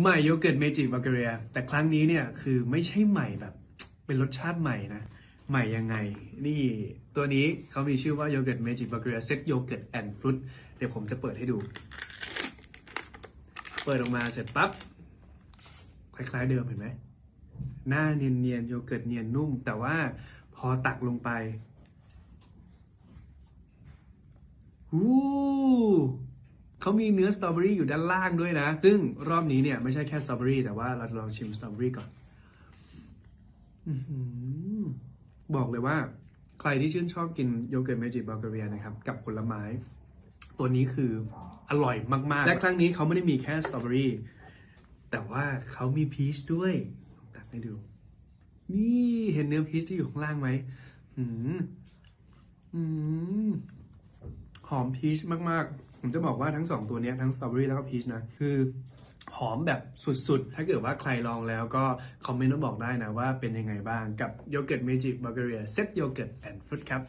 ใหม่โยเกิร์ตเมจิบัลเกเรีย แต่ครั้งนี้เนี่ยคือไม่ใช่ใหม่แบบ เป็นรสชาติใหม่นะ ใหม่ยังไง นี่ตัวนี้เขามีชื่อว่าโยเกิร์ตเมจิบัลเกเรียเซตโยเกิร์ตแอนด์ฟรุตเดี๋ยวผมจะเปิดให้ดู เปิดออกมาเสร็จปั๊บคล้ายๆเดิมเห็นไหมหน้าเนียนๆโยเกิร์ตเนียนนุ่ม แต่ว่าพอตักลงไปหู เขามีเนื้อสตรอเบอรี่อยู่ด้านล่างด้วยนะ ซึ่งรอบนี้เนี่ยไม่ใช่แค่สตรอเบอรี่แต่ว่าเราจะลองชิมสตรอเบอรี่ก่อนบอกเลยว่า ใครที่ชื่นชอบกินโยเกิร์ตเมจิบัลเกเรียนะครับ กับผลไม้ ตัวนี้คืออร่อยมากๆ และครั้งนี้เขาไม่ได้มีแค่สตรอเบอรี่แต่ว่าเขามีพีชด้วยตัดให้ดู นี่เห็นเนื้อพีชที่อยู่ข้างล่างไหมหืมหืม อมพีชมากๆ ผมจะบอกว่าทั้งสองตัวนี้ทั้งสตรอเบอรี่แล้วก็พีชนะ คือหอมแบบสุดๆ ถ้าเกิดว่าใครลองแล้วก็คอมเมนต์มาบอกได้นะว่าเป็นยังไงบ้างกับโยเกิร์ตเมจิบัลเกเรียเซตโยเกิร์ตแอนด์ฟรุตครับ